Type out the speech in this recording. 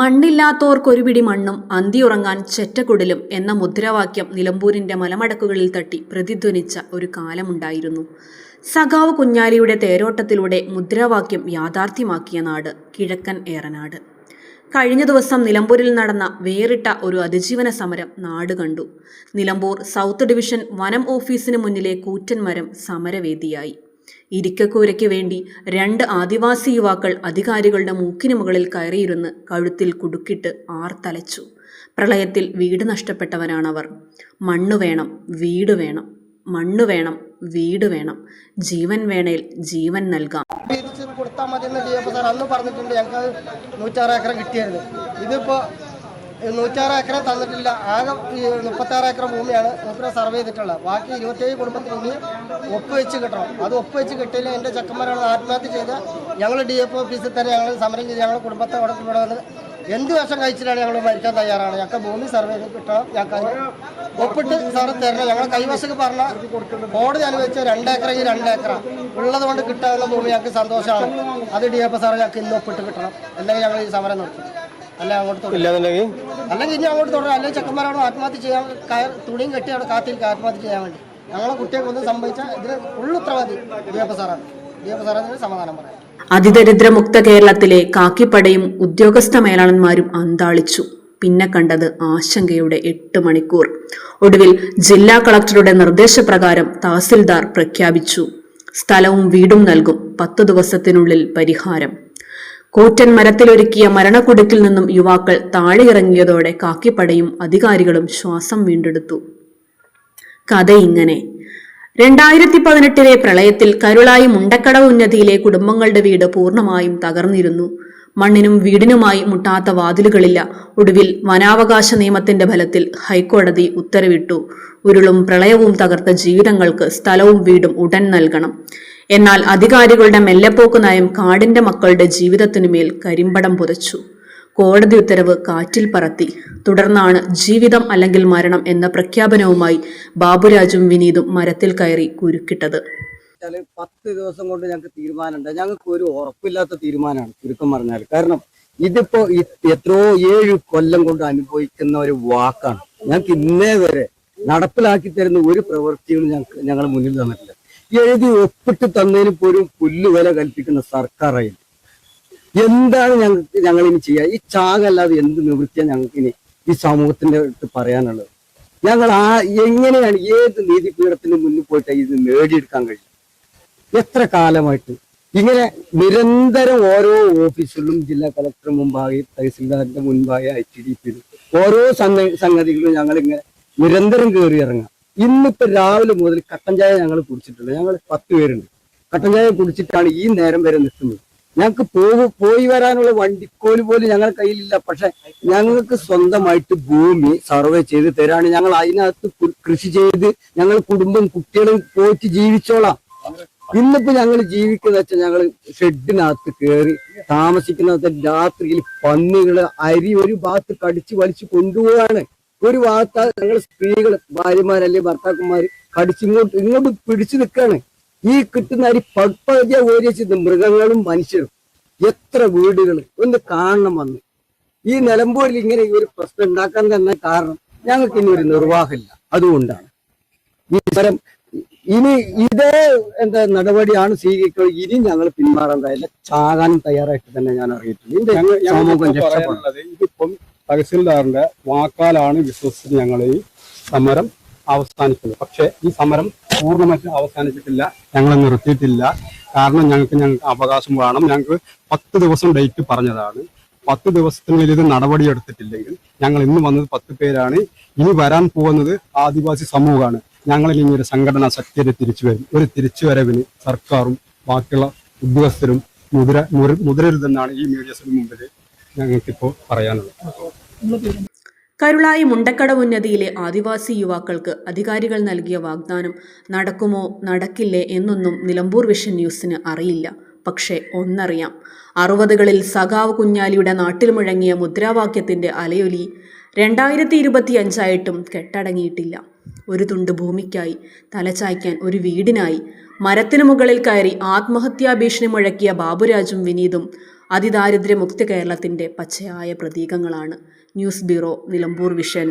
മണ്ണില്ലാത്തോർക്കൊരു പിടി മണ്ണും അന്തിയുറങ്ങാൻ ചെറ്റക്കുടലും എന്ന മുദ്രാവാക്യം നിലമ്പൂരിന്റെ മലമടക്കുകളിൽ തട്ടി പ്രതിധ്വനിച്ച ഒരു കാലമുണ്ടായിരുന്നു. സഖാവ് കുഞ്ഞാലിയുടെ തേരോട്ടത്തിലൂടെ മുദ്രാവാക്യം യാഥാർത്ഥ്യമാക്കിയ നാട് കിഴക്കൻ ഏറനാട്. കഴിഞ്ഞ ദിവസം നിലമ്പൂരിൽ നടന്ന വേറിട്ട ഒരു അതിജീവന സമരം നാട് കണ്ടു. നിലമ്പൂർ സൗത്ത് ഡിവിഷൻ വനം ഓഫീസിന് മുന്നിലെ കൂറ്റൻ മരം സമരവേദിയായി. ഇരിക്കക്കൂരയ്ക്ക് വേണ്ടി രണ്ട് ആദിവാസി യുവാക്കൾ അധികാരികളുടെ മൂക്കിന് മുകളിൽ കയറിയിരുന്ന് കഴുത്തിൽ കുടുക്കിട്ട് ആർത്തലച്ചു. പ്രളയത്തിൽ വീട് നഷ്ടപ്പെട്ടവരാണവർ മണ്ണ് വേണം വീട് വേണം. മണ്ണ് വേണം വീട് വേണം. ജീവൻ വേണേൽ ജീവൻ നൽകാം. കൊടുത്താൽ മതി എന്ന് അന്ന് പറഞ്ഞിട്ടുണ്ട് ഞങ്ങൾക്ക് നൂറ്റാറ് ഏക്കർ കിട്ടിയായിരുന്നു ഇതിപ്പോൾ നൂറ്റാറ് ഏക്കർ തന്നിട്ടില്ല. ആകെ മുപ്പത്താറ് ഏക്കർ ഭൂമിയാണ് മൂപ്പര സർവേ ചെയ്തിട്ടുള്ളത്. ബാക്കി ഇരുപത്തേഴ് കുടുംബത്തിന് ഇനി ഒപ്പ് വെച്ച് കിട്ടണം. അത് ഒപ്പ് വെച്ച് കിട്ടിയില്ല. എന്റെ ചെക്കന്മാരാണ് ആത്മഹത്യ ചെയ്ത് ഞങ്ങൾ ഡി എഫ് ഓഫീസിൽ തന്നെ ഞങ്ങൾ സമരം ചെയ്ത് ഞങ്ങളുടെ കുടുംബത്തെ അവിടെ ഇവിടെ വന്ന് എന്ത് വർഷം കഴിച്ചിട്ടാണ് ഞങ്ങൾ മരിക്കാൻ തയ്യാറാണ്. ഞങ്ങൾക്ക് ഭൂമി സർവേ ചെയ്ത് കിട്ടണം. ഞങ്ങൾക്ക് ഒപ്പിട്ട് സാറ് തരണം. ഞങ്ങൾ കൈവശക്ക് പറഞ്ഞ കോടതി അനുവദിച്ച രണ്ടേക്കറെങ്കിൽ രണ്ടേക്കറ. ഉള്ളത് കൊണ്ട് കിട്ടാവുന്ന ഭൂമി ഞങ്ങൾക്ക് സന്തോഷമാണ്. അത് ഡി എഫ് സാറ് ഞങ്ങൾക്ക് ഇന്ന് ഒപ്പിട്ട് കിട്ടണം. അല്ലെങ്കിൽ ഞങ്ങൾ ഈ സമരം നിർത്തും. അല്ലെങ്കിൽ അങ്ങോട്ട് ഇല്ലാന്നുണ്ടെങ്കിൽ അല്ലെങ്കിൽ ഇനി അങ്ങോട്ട് തുടരാം. അല്ലെങ്കിൽ ചെക്കന്മാരോട് ആത്മഹത്യ ചെയ്യാൻ തുണിയും കെട്ടി അവിടെ കാത്തിരിക്കുക ആത്മഹത്യ ചെയ്യാൻ വേണ്ടി. ഞങ്ങളെ കുട്ടികൾക്കൊന്നും സംഭവിച്ചാൽ ഇതിന് ഫുള്ള് ഉത്തരവാദി ഡി എഫ് സാറാണ്. ഡി എഫ് സാറിന് സമാധാനം പറയാം. അതിദരിദ്രമുക്ത കേരളത്തിലെ കാക്കിപ്പടയും ഉദ്യോഗസ്ഥ മേലാളന്മാരും അന്താളിച്ചു. പിന്നെ കണ്ടത് ആശങ്കയുടെ എട്ട് മണിക്കൂർ. ഒടുവിൽ ജില്ലാ കളക്ടറുടെ നിർദ്ദേശപ്രകാരം തഹസിൽദാർ പ്രഖ്യാപിച്ചു. സ്ഥലവും വീടും നൽകും. പത്തു ദിവസത്തിനുള്ളിൽ പരിഹാരം. കൂറ്റൻ മരത്തിലൊരുക്കിയ മരണക്കുടുക്കിൽ നിന്നും യുവാക്കൾ താഴെയിറങ്ങിയതോടെ കാക്കിപ്പടയും അധികാരികളും ശ്വാസം വീണ്ടെടുത്തു. കഥ ഇങ്ങനെ രണ്ടായിരത്തി പതിനെട്ടിലെ പ്രളയത്തിൽ കരുളായി മുണ്ടക്കടവ് ഉന്നതിയിലെ കുടുംബങ്ങളുടെ വീട് പൂർണമായും തകർന്നിരുന്നു. മണ്ണിനും വീടിനുമായി മുട്ടാത്ത വാതിലുകളില്ല. ഒടുവിൽ വനാവകാശ നിയമത്തിന്റെ ഫലത്തിൽ ഹൈക്കോടതി ഉത്തരവിട്ടു. ഉരുളും പ്രളയവും തകർത്ത ജീവിതങ്ങൾക്ക് സ്ഥലവും വീടും ഉടൻ നൽകണം. എന്നാൽ അധികാരികളുടെ മെല്ലെപ്പോക്ക് നയം കാടിന്റെ മക്കളുടെ ജീവിതത്തിനുമേൽ കരിമ്പടം പുതച്ചു. കോടതി ഉത്തരവ് കാറ്റിൽ പറത്തി. തുടർന്നാണ് ജീവിതം അല്ലെങ്കിൽ മരണം എന്ന പ്രഖ്യാപനവുമായി ബാബുരാജും വിനീതും മരത്തിൽ കയറി കുരുക്കിട്ടത്. പത്ത് ദിവസം കൊണ്ട് ഞങ്ങൾക്ക് തീരുമാനമുണ്ട്. ഞങ്ങൾക്ക് ഒരു ഉറപ്പില്ലാത്ത തീരുമാനമാണ് ചുരുക്കം പറഞ്ഞാൽ കാരണം ഇതിപ്പോ എത്രയോ ഏഴ് കൊല്ലം കൊണ്ട് അനുഭവിക്കുന്ന ഒരു വാക്കാണ്. ഞങ്ങൾക്ക് ഇന്നേ വരെ നടപ്പിലാക്കി തരുന്ന ഒരു പ്രവൃത്തികളും ഞങ്ങൾക്ക് ഞങ്ങൾ മുന്നിൽ തന്നിട്ടില്ല. എഴുതി ഒപ്പിട്ട് തന്നതിന് പോലും പുല്ലുവില കൽപ്പിക്കുന്ന സർക്കാരായി. എന്താണ് ഞങ്ങൾക്ക് ഞങ്ങൾ ഇനി ചെയ്യുക ഈ ചാകല്ലാതെ എന്ത് നിവൃത്തിയാണ് ഞങ്ങൾക്ക് ഇനി ഈ സമൂഹത്തിന്റെ അടുത്ത് പറയാനുള്ളത്? ഞങ്ങൾ ആ എങ്ങനെയാണ് ഏത് നീതിപീഠത്തിന് മുന്നിൽ പോയിട്ട് ഇത് നേടിയെടുക്കാൻ കഴിയും? എത്ര കാലമായിട്ട്? ഇങ്ങനെ നിരന്തരം ഓരോ ഓഫീസുകളിലും ജില്ലാ കളക്ടർ മുമ്പായി തഹസിൽദാറിന്റെ മുൻപാകെ ഐ ഡി പിയിലും ഓരോ സംഗതികളും ഞങ്ങൾ ഇങ്ങനെ നിരന്തരം കയറി ഇറങ്ങാം ഇന്നിപ്പോ രാവിലെ മുതൽ കട്ടൻ ചായ ഞങ്ങൾ കുടിച്ചിട്ടുണ്ട്. ഞങ്ങൾ പത്ത് പേരുണ്ട്. കട്ടൻ ചായ കുടിച്ചിട്ടാണ് ഈ നേരം വരെ നിൽക്കുന്നത്. ഞങ്ങൾക്ക് പോകു പോയി വരാനുള്ള വണ്ടിക്കോൽ പോലും ഞങ്ങളുടെ കയ്യിലില്ല. പക്ഷെ ഞങ്ങൾക്ക് സ്വന്തമായിട്ട് ഭൂമി സർവേ ചെയ്ത് തരാണ്. ഞങ്ങൾ അതിനകത്ത് കൃഷി ചെയ്ത് ഞങ്ങൾ കുടുംബം കുട്ടികളും പോയിട്ട് ജീവിച്ചോളാം. ഇന്നിപ്പോ ഞങ്ങൾ ജീവിക്കുന്ന വെച്ചാൽ ഞങ്ങൾ ഷെഡിനകത്ത് കയറി താമസിക്കുന്ന രാത്രിയിൽ പന്നികൾ അരി ഒരു ഭാഗത്ത് കടിച്ചു വലിച്ചു കൊണ്ടുപോവാണ്. ഒരു ഭാഗത്ത് ഞങ്ങൾ സ്ത്രീകൾ ഭാര്യമാരല്ലേ ഭർത്താക്കന്മാർ കടിച്ചിങ്ങോട്ട് ഇങ്ങോട്ട് പിടിച്ചു നിൽക്കാണ് ഈ കിട്ടുന്ന അരി പകുതിയ ഓരിച്ചത് മൃഗങ്ങളും മനുഷ്യരും. എത്ര വീടുകൾ ഒന്ന് കാണണം വന്ന്. ഈ നിലമ്പൂരിൽ ഇങ്ങനെ ഈ ഒരു പ്രശ്നം ഉണ്ടാക്കാൻ തന്നെ കാരണം ഞങ്ങൾക്ക് ഇനി ഒരു നിർവാഹമില്ല. അതുകൊണ്ടാണ്. ഈ സ്ഥലം ഇനി ഇതേ എന്താ നടപടിയാണ് സ്വീകരിക്കുക. ഇനി ഞങ്ങൾ പിന്മാറാൻ തയ്യാറില്ല. ചാകാനും തയ്യാറായിട്ട് തന്നെ ഞാൻ അറിയിട്ടുണ്ട് സമൂഹം ഇതിപ്പം തഹസിൽദാറിന്റെ വാക്കാലാണ് വിശ്വസിച്ച് ഞങ്ങൾ ഈ സമരം അവസാനിക്കുന്നത് പക്ഷെ ഈ സമരം പൂർണമായിട്ട് അവസാനിച്ചിട്ടില്ല. ഞങ്ങൾ നിർത്തിയിട്ടില്ല. കാരണം ഞങ്ങൾക്ക് ഞങ്ങൾക്ക് അവകാശം വേണം. ഞങ്ങൾക്ക് പത്ത് ദിവസം ഡേറ്റ് പറഞ്ഞതാണ്. പത്ത് ദിവസത്തിനുള്ളിൽ ഇത് നടപടി എടുത്തിട്ടില്ലെങ്കിൽ ഞങ്ങൾ ഇന്ന് വന്നത് പത്ത് പേരാണ്. ഇനി വരാൻ പോകുന്നത് ആദിവാസി സമൂഹമാണ്. ഞങ്ങളിൽ ഇനി ഒരു സംഘടനാ ശക്തിയുടെ തിരിച്ചു വരും. ഒരു തിരിച്ചുവരവിന് സർക്കാരും ബാക്കിയുള്ള ഉദ്യോഗസ്ഥരും മുതിര മുതിരരുതെന്നാണ് ഈ മീഡിയസിന് മുമ്പിൽ ഞങ്ങൾക്കിപ്പോൾ പറയാനുള്ളത്. കരുളായി മുണ്ടക്കടവ് ഉന്നതിയിലെ ആദിവാസി യുവാക്കൾക്ക് അധികാരികൾ നൽകിയ വാഗ്ദാനം നടക്കുമോ നടക്കില്ലേ എന്നൊന്നും നിലമ്പൂർ വിഷൻ ന്യൂസിന് അറിയില്ല. പക്ഷേ ഒന്നറിയാം. അറുപതുകളിൽ സഖാവ് കുഞ്ഞാലിയുടെ നാട്ടിൽ മുഴങ്ങിയ മുദ്രാവാക്യത്തിന്റെ അലയൊലി രണ്ടായിരത്തി ഇരുപത്തി അഞ്ചായിട്ടും കെട്ടടങ്ങിയിട്ടില്ല. ഒരു തുണ്ട് ഭൂമിക്കായി തലചായ്ക്കാൻ ഒരു വീടിനായി മരത്തിനു മുകളിൽ കയറി ആത്മഹത്യാ ഭീഷണി മുഴക്കിയ ബാബുരാജും വിനീതും അതിദാരിദ്ര്യമുക്ത കേരളത്തിന്റെ പച്ചയായ പ്രതീകങ്ങളാണ്. News bureau Nilambur vision.